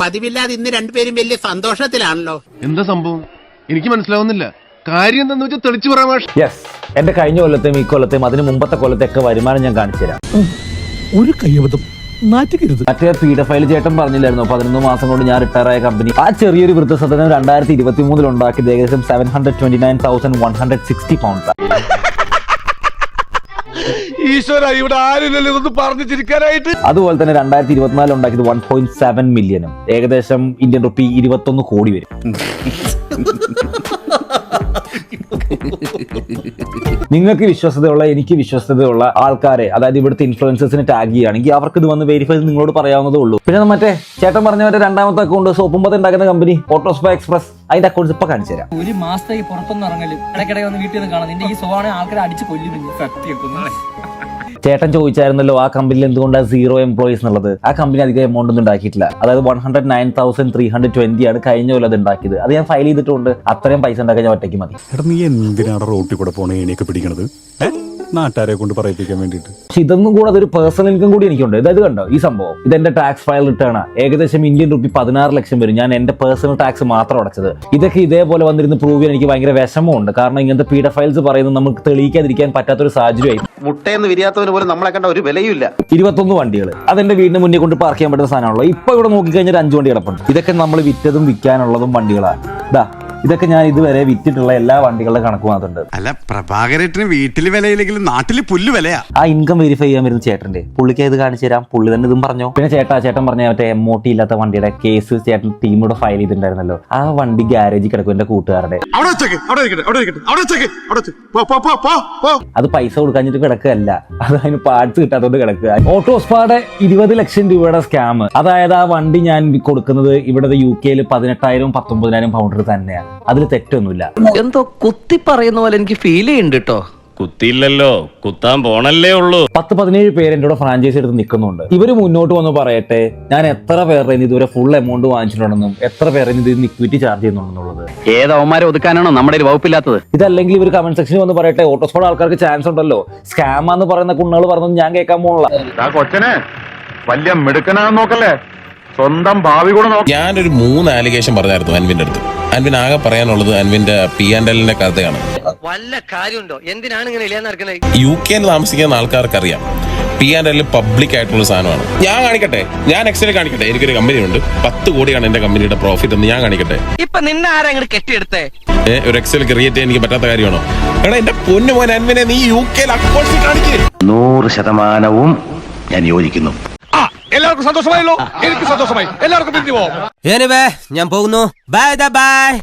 പതിവില്ലാതെ ഇന്ന് രണ്ടുപേരും വലിയ സന്തോഷത്തിലാണല്ലോ. എന്താ സംഭവം? എനിക്ക് മനസ്സിലാവുന്നില്ല. കാര്യം എന്താന്ന് വെച്ചാൽ തെളിച്ചു യെസ് എന്റെ കഴിഞ്ഞ കൊല്ലത്തെയും ഈ കൊല്ലത്തെയും അതിന് മുമ്പത്തെ കൊല്ലത്തെയൊക്കെ വരുമാനം ഞാൻ കാണിച്ചു തരാം ഒരു കയ്യബദ്ധം നാറ്റുകരുത് മറ്റേ പീഡ ഫയൽ ചേട്ടൻ പറഞ്ഞില്ലായിരുന്നു? പതിനൊന്ന് മാസം കൊണ്ട് ഞാൻ റിട്ടയർ ആയ കമ്പനി ആ ചെറിയൊരു വൃദ്ധസദനം രണ്ടായിരത്തി ഇരുപത്തി മൂന്നിൽ ഉണ്ടാക്കിയത് ഏകദേശം seven hundred twenty nine thousand one hundred sixty pounds ഈശ്വര ഇവിടെ ആരുമില്ലല്ലോ ഇതൊന്ന് പറഞ്ഞു ചിരിക്കാനായിട്ട്. അതുപോലെ തന്നെ രണ്ടായിരത്തി ഇരുപത്തിനാലിൽ ഉണ്ടാക്കിയത് വൺ പോയിന്റ് സെവൻ മില്യനും ഏകദേശം ഇന്ത്യൻ റുപ്പി ഇരുപത്തൊന്ന് കോടി വരും. നിങ്ങൾക്ക് വിശ്വസതയുള്ള എനിക്ക് വിശ്വസതയുള്ള ആൾക്കാരെ അതായത് ഇവിടുത്തെ ഇൻഫ്ലുവൻസേഴ്സിനെ ടാഗ് ചെയ്യുകയാണെങ്കിൽ അവർക്ക് ഇത് വന്ന് വെരിഫൈ ചെയ്ത് നിങ്ങളോട് പറയാവുന്നതേ ഉള്ളൂ. പിന്നെ മറ്റേ ചേട്ടൻ പറഞ്ഞ മറ്റേ രണ്ടാമത്തെ അക്കൗണ്ട് സോപ്പും പത്ത് ഉണ്ടാക്കുന്ന കമ്പനി ഓട്ടോസ്പ എക്സ്പ്രസ് അതിന്റെ അക്കൗണ്ട്സ് ഇപ്പൊ കാണിച്ചു തരാം. ഒരു മാസത്തേക്ക് പുറത്തൊന്നും ഇറങ്ങലും. ഇടയ്ക്കിടയ്ക്ക് വന്ന് വീട്ടിൽ നിന്ന് കാണാം. നിന്റെ ഈ സ്വഭാവം ആൾക്കാരെ അടിച്ച് കൊല്ലും പിന്നെ സത്യം. ചേട്ടൻ ചോദിച്ചായിരുന്നല്ലോ ആ കമ്പനിയിൽ എന്തുകൊണ്ടാണ് സീറോ എംപ്ലോയീസ് എന്നുള്ളത്? ആ കമ്പനി അധികം എമൗണ്ട് ഒന്നും ഉണ്ടാക്കിയിട്ടില്ല. അതായത് one hundred nine thousand three hundred twenty ആണ് കഴിഞ്ഞ കൊല്ലം അത് ഉണ്ടാക്കിയത്. അത് ഞാൻ ഫയൽ ചെയ്തിട്ടുണ്ട്. അത്രയും പൈസ ഉണ്ടാക്കാൻ ഞാൻ ഒറ്റയ്ക്ക് മതി. നീ എന്തിനാണ് റോട്ടിൽ കൂടെ പോണേ? ഏണിയൊക്കെ പിടിക്കണത്? നാട്ടുകാരെ കൊണ്ട് പറയിപ്പിക്കാൻ വേണ്ടിട്ട് പക്ഷെ ഇതൊന്നും കൂടെ അതൊരു പേഴ്സണൽ ഇൻകം കൂടി എനിക്കുണ്ട്. ഇതായത് കണ്ടോ? ഈ സംഭവം. ഇത് എന്റെ ടാക്സ് ഫയൽ റിട്ടേൺ ഏകദേശം ഇന്ത്യൻ റുപ്പി പതിനാറ് ലക്ഷം വരും. ഞാൻ എന്റെ പേഴ്സണൽ ടാക്സ് മാത്രം അടച്ചത്. ഇതൊക്കെ ഇതേപോലെ വന്നിരുന്ന് പ്രൂവ് ചെയ്യാൻ എനിക്ക് ഭയങ്കര വിഷമമുണ്ട്. കാരണം ഇങ്ങനത്തെ പീഡ ഫയൽസ് പറയുന്നത് നമുക്ക് തെളിയിക്കാതിരിക്കാൻ പറ്റാത്ത പറ്റാത്തൊരു സാഹചര്യമായി. മുട്ടയെന്ന് വിരിയാത്തവന് പോലും നമ്മളെ കണ്ട ഒരു വിലയുമില്ല. ഇരുപത്തൊന്ന് വണ്ടികൾ അതെന്റെ വീടിന് മുന്നിൽ കൊണ്ട് പാർക്ക് ചെയ്യാൻ പറ്റുന്ന സാധനമാണല്ലോ. ഇപ്പൊ ഇവിടെ നോക്കിക്കഴിഞ്ഞാൽ കഴിഞ്ഞാൽ അഞ്ച് വണ്ടി കിടപ്പുണ്ട്. ഇതൊക്കെ നമ്മൾ വിറ്റതും വിൽക്കാനുള്ളതും വണ്ടികളാണ്. ഇതാ ഇതൊക്കെ ഞാൻ ഇതുവരെ വിറ്റിട്ടുള്ള എല്ലാ വണ്ടികളുടെ കണക്ക് മാത്രമുണ്ട് അല്ല പ്രഭാകരേട്ടന് വീട്ടിൽ വിലയില്ലെങ്കിലും നാട്ടിൽ പുല്ല് വിലയാ. ആ ഇൻകം വെരിഫൈ ചെയ്യാൻ വരുന്ന ചേട്ടന്റെ പുള്ളിക്ക് ഇത് കാണിച്ചു തരാം? പുള്ളി തന്നെ ഇതും പറഞ്ഞു? പിന്നെ ചേട്ടാ ചേട്ടൻ പറഞ്ഞ മറ്റേ എം ഒ ടി ഇല്ലാത്ത വണ്ടിയുടെ കേസ് ചേട്ടൻ ടീമോട് ഫയൽ ചെയ്തിട്ടുണ്ടായിരുന്നല്ലോ. ആ വണ്ടി ഗ്യാരേജിൽ കിടക്കും എന്റെ കൂട്ടുകാരുടെ. അത് പൈസ കൊടുക്കാഞ്ഞിട്ട് കിടക്കുകയല്ല. അത് അതിന് പാർട്സ് കിട്ടാത്തോണ്ട് കിടക്കുക. ഓട്ടോസ്പാടെ ഇരുപത് ലക്ഷം രൂപയുടെ സ്കാം അതായത് ആ വണ്ടി ഞാൻ കൊടുക്കുന്നത് ഇവിടെ യു കെയിൽ പതിനെട്ടായിരം പത്തൊമ്പതിനായിരം പൗണ്ടർ തന്നെയാണ് അതിൽ തെറ്റൊന്നുമില്ല. എന്തോ കുത്തി പറയുന്ന പോലെ എനിക്ക് ഫീൽ ചെയ്യുന്നുണ്ട് കേട്ടോ കുത്തിയില്ലല്ലോ കുത്താൻ പോണല്ലേ ഉള്ളൂ. പത്ത് പതിനേഴ് പേര് എന്റെ കൂടെ ഫ്രാഞ്ചൈസി എടുത്ത് നിൽക്കുന്നുണ്ട്. ഇവർ മുന്നോട്ട് വന്ന് പറയട്ടെ ഞാൻ എത്ര പേരുടെ ഇതുവരെ ഫുൾ എമൗണ്ട് വാങ്ങിച്ചിട്ടുണ്ടെന്നും എത്ര പേരെ ഇത് ഇക്വിറ്റി ചാർജ് ചെയ്യുന്നുണ്ടെന്നുള്ളത്. ഏത് അവന്മാരെ ഒതുക്കാനാണോ നമ്മുടെ ഒരു വകുപ്പില്ലാത്തത്? ഇതല്ലെങ്കിൽ ഇവർ കമന്റ് സെക്ഷനിൽ വന്ന് പറയട്ടെ ഓട്ടോസ്പോഡ് ആൾക്കാർക്ക് ചാൻസ് ഉണ്ടല്ലോ. സ്കാമാന്ന് പറയുന്ന കുണ്ണുകൾ പറഞ്ഞത് ഞാൻ കേൾക്കാൻ പോകണില്ല കൊച്ചനെ വലിയ മിടുക്കനാന്ന് നോക്കല്ലേ? സ്വന്തം ഭാവി കൂടെ ഞാനൊരു മൂന്ന് ആലിഗേഷൻ പറഞ്ഞായിരുന്നു അൻവിന്റെ അടുത്ത്. അൻവിൻ ആകെ പറയാനുള്ളത് അൻവിന്റെ പി ആൻഡ് എല്ലിന്റെ കഥയാണ്. വല്ല കാര്യമുണ്ടോ? എന്തിനാണ് ഇങ്ങനെ ഇല്ലാന്ന് നടക്കണേ? യു കെയിൽ താമസിക്കുന്ന ആൾക്കാർക്ക് അറിയാം പി ആൻഡ് എല്ലിൽ പബ്ലിക് ആയിട്ടുള്ള സാധനമാണ്. ഞാൻ കാണിക്കട്ടെ? ഞാൻ എക്സൽ കാണിക്കട്ടെ? എനിക്കൊരു കമ്പനി ഉണ്ട്. പത്ത് കോടിയാണ് എന്റെ കമ്പനിയുടെ പ്രോഫിറ്റ് എന്ന് ഞാൻ കാണിക്കട്ടെ? ഇപ്പൊ നിന്നെ ആരാ ഇങ്ങനെ കെട്ടിയെടുത്തേ? ഏ, ഒരു എക്സൽ ക്രിയേറ്റ് ചെയ്യാൻ എനിക്ക് പറ്റാത്ത കാര്യമാണോ? എടാ എന്റെ പൊന്നു മോൻ അൻവിനെ നീ യു കെയിൽ അക്കോഴ്സിൽ കാണിക്കേ. നൂറ് ശതമാനവും ഞാൻ യോജിക്കുന്നു. എല്ലാവർക്കും സന്തോഷമായല്ലോ. എനിക്ക് സന്തോഷമായി. എല്ലാവർക്കും പിരിഞ്ഞു പോവാം. ഞാൻ പോകുന്നു. Bye bye